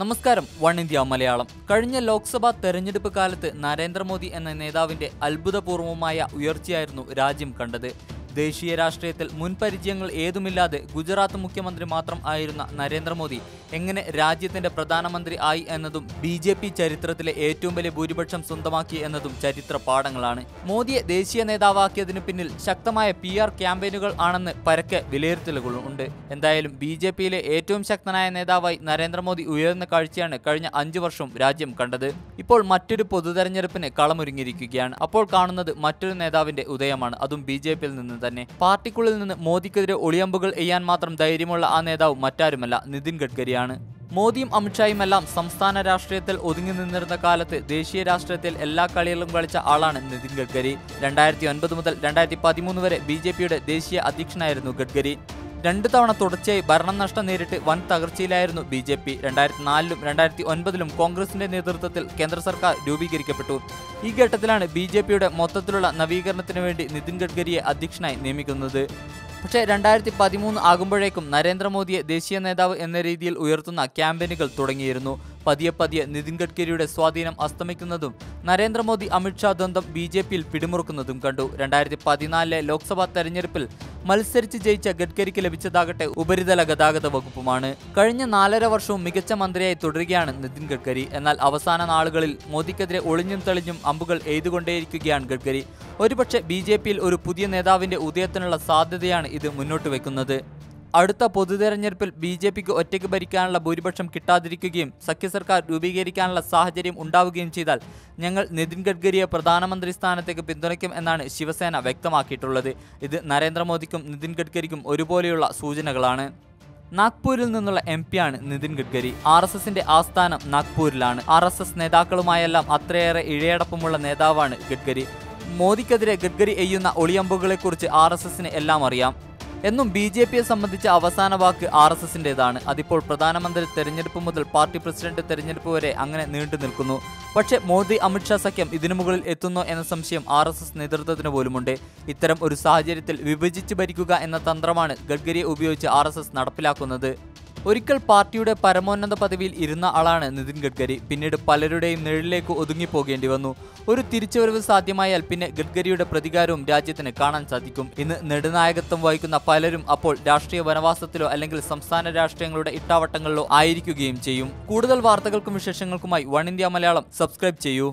നമസ്കാരം one India Malayalam. കഴിഞ്ഞ ലോക്സഭാ തെരഞ്ഞെടുപ്പ് കാലത്ത് നരേന്ദ്രമോദി എന്ന നേതാവിന്റെ അത്ഭുതപൂർവമായ ഉയർച്ചയായിരുന്നു രാജ്യം കണ്ടത്. ദേശീയ രാഷ്ട്രീയത്തിൽ മുൻപരിചയങ്ങൾ ഏതുമില്ലാതെ ഗുജറാത്ത് മുഖ്യമന്ത്രി മാത്രം ആയിരുന്ന നരേന്ദ്രമോദി എങ്ങനെ രാജ്യത്തിന്റെ പ്രധാനമന്ത്രി ആയി എന്നതും ബി ജെ പി ചരിത്രത്തിലെ ഏറ്റവും വലിയ ഭൂരിപക്ഷം സ്വന്തമാക്കി എന്നതും ചരിത്ര പാഠങ്ങളാണ്. മോദിയെ ദേശീയ നേതാവാക്കിയതിനു പിന്നിൽ ശക്തമായ പി ആർ ക്യാമ്പയിനുകൾ ആണെന്ന് പരക്കെ വിലയിരുത്തലുകൾ ഉണ്ട് എന്തായാലും ബി ജെ പിയിലെ ഏറ്റവും ശക്തനായ നേതാവായി നരേന്ദ്രമോദി ഉയർന്ന കാഴ്ചയാണ് കഴിഞ്ഞ അഞ്ചു വർഷം രാജ്യം കണ്ടത്. ഇപ്പോൾ മറ്റൊരു പൊതുതെരഞ്ഞെടുപ്പിന് കളമൊരുങ്ങിയിരിക്കുകയാണ്. അപ്പോൾ കാണുന്നത് മറ്റൊരു നേതാവിന്റെ ഉദയമാണ്. അതും ബി ജെ പിയിൽ നിന്ന് തന്നെ. പാർട്ടിക്കുള്ളിൽ നിന്ന് മോദിക്കെതിരെ ഒളിയമ്പുകൾ എയ്യാൻ മാത്രം ധൈര്യമുള്ള ആ നേതാവ് മറ്റാരുമല്ല നിതിൻ ഗഡ്കരിയാണ്. മോദിയും അമിത്ഷായും എല്ലാം സംസ്ഥാന രാഷ്ട്രീയത്തിൽ ഒതുങ്ങി നിന്നിരുന്ന കാലത്ത് ദേശീയ രാഷ്ട്രീയത്തിൽ എല്ലാ കളികളും കളിച്ച ആളാണ് നിതിൻ ഗഡ്കരി. രണ്ടായിരത്തി ഒൻപത് മുതൽ രണ്ടായിരത്തി പതിമൂന്ന് വരെ ബി ജെ പിയുടെ ദേശീയ അധ്യക്ഷനായിരുന്നു ഗഡ്കരി. രണ്ടു തവണ തുടർച്ചയായി ഭരണം നഷ്ടം നേരിട്ട് വൻ തകർച്ചയിലായിരുന്നു ബി ജെ പി. രണ്ടായിരത്തി നാലിലും രണ്ടായിരത്തി ഒൻപതിലും കോൺഗ്രസിന്റെ നേതൃത്വത്തിൽ കേന്ദ്ര സർക്കാർ രൂപീകരിക്കപ്പെട്ടു. ഈ ഘട്ടത്തിലാണ് ബി ജെ പിയുടെ മൊത്തത്തിലുള്ള നവീകരണത്തിന് വേണ്ടി നിതിൻ ഗഡ്കരിയെ അധ്യക്ഷനായി നിയമിക്കുന്നത്. പക്ഷേ രണ്ടായിരത്തി പതിമൂന്ന് ആകുമ്പോഴേക്കും നരേന്ദ്രമോദിയെ ദേശീയ നേതാവ് എന്ന രീതിയിൽ ഉയർത്തുന്ന ക്യാമ്പയിനുകൾ തുടങ്ങിയിരുന്നു. പതിയെ പതിയെ നിതിൻ ഗഡ്കരിയുടെ സ്വാധീനം അസ്തമിക്കുന്നതും നരേന്ദ്രമോദി അമിത്ഷാ ദ്വന്ദ്ം ബി ജെ പിയിൽ പിടിമുറുക്കുന്നതും കണ്ടു. രണ്ടായിരത്തി പതിനാലിലെ ലോക്സഭാ തെരഞ്ഞെടുപ്പിൽ മത്സരിച്ച് ജയിച്ച ഗഡ്കരിക്ക് ലഭിച്ചതാകട്ടെ ഉപരിതല ഗതാഗത വകുപ്പുമാണ്. കഴിഞ്ഞ നാലര വർഷവും മികച്ച മന്ത്രിയായി തുടരുകയാണ് നിതിൻ ഗഡ്കരി. എന്നാൽ അവസാന നാളുകളിൽ മോദിക്കെതിരെ ഒളിഞ്ഞും തെളിഞ്ഞും അമ്പുകൾ എഴുതുകൊണ്ടേയിരിക്കുകയാണ് ഗഡ്കരി. ഒരുപക്ഷെ ബി ഒരു പുതിയ നേതാവിന്റെ ഉദയത്തിനുള്ള സാധ്യതയാണ് ഇത് മുന്നോട്ട് വെക്കുന്നത് അടുത്ത പൊതുതെരഞ്ഞെടുപ്പിൽ ബി ജെ പിക്ക് ഒറ്റയ്ക്ക് ഭരിക്കാനുള്ള ഭൂരിപക്ഷം കിട്ടാതിരിക്കുകയും സഖ്യ സർക്കാർ രൂപീകരിക്കാനുള്ള സാഹചര്യം ഉണ്ടാവുകയും ചെയ്താൽ ഞങ്ങൾ നിതിൻ ഗഡ്കരിയെ പ്രധാനമന്ത്രി സ്ഥാനത്തേക്ക് പിന്തുണയ്ക്കും എന്നാണ് ശിവസേന വ്യക്തമാക്കിയിട്ടുള്ളത്. ഇത് നരേന്ദ്രമോദിക്കും നിതിൻ ഗഡ്കരിക്കും ഒരുപോലെയുള്ള സൂചനകളാണ്. നാഗ്പൂരിൽ നിന്നുള്ള എം പിയാണ് നിതിൻ ഗഡ്കരി. ആർ എസ് എസിന്റെ ആസ്ഥാനം നാഗ്പൂരിലാണ്. ആർ എസ് എസ് നേതാക്കളുമായെല്ലാം അത്രയേറെ ഇഴയടപ്പമുള്ള നേതാവാണ് ഗഡ്കരി. മോദിക്കെതിരെ ഗഡ്കരി എയ്യുന്ന ഒളിയമ്പുകളെക്കുറിച്ച് ആർ എസ് എസിന് എല്ലാം അറിയാം. എന്നും ബി ജെ പിയെ സംബന്ധിച്ച അവസാന വാക്ക് ആർ എസ് എസിന്റെതാണ് അതിപ്പോൾ പ്രധാനമന്ത്രി തെരഞ്ഞെടുപ്പ് മുതൽ പാർട്ടി പ്രസിഡന്റ് തെരഞ്ഞെടുപ്പ് വരെ അങ്ങനെ നീണ്ടു നിൽക്കുന്നു. പക്ഷേ മോദി അമിത്ഷാ സഖ്യം ഇതിനു മുകളിൽ എത്തുന്നോ എന്ന സംശയം ആർ എസ് എസ് നേതൃത്വത്തിന് പോലുമുണ്ട്. ഇത്തരം ഒരു സാഹചര്യത്തിൽ വിഭജിച്ച് ഭരിക്കുക എന്ന തന്ത്രമാണ് ഗഡ്കരിയെ ഉപയോഗിച്ച് ആർ നടപ്പിലാക്കുന്നത്. ഒരിക്കൽ പാർട്ടിയുടെ പരമോന്നത പദവിയിൽ ഇരുന്ന ആളാണ് നിതിൻ ഗഡ്കരി. പിന്നീട് പലരുടെയും നിഴലിലേക്ക് ഒതുങ്ങിപ്പോകേണ്ടി വന്നു. ഒരു തിരിച്ചുവരവ് സാധ്യമായാൽ പിന്നെ ഗഡ്കരിയുടെ പ്രതികാരവും രാജ്യത്തിന് കാണാൻ സാധിക്കും. ഇന്ന് നെടുനായകത്വം വഹിക്കുന്ന പലരും അപ്പോൾ രാഷ്ട്രീയ വനവാസത്തിലോ അല്ലെങ്കിൽ സംസ്ഥാന രാഷ്ട്രീയങ്ങളുടെ ഇട്ടാവട്ടങ്ങളിലോ ആയിരിക്കുകയും ചെയ്യും. കൂടുതൽ വാർത്തകൾക്കും വിശേഷങ്ങൾക്കുമായി വൺ ഇന്ത്യ മലയാളം. സബ്സ്ക്രൈബ് ചെയ്യൂ.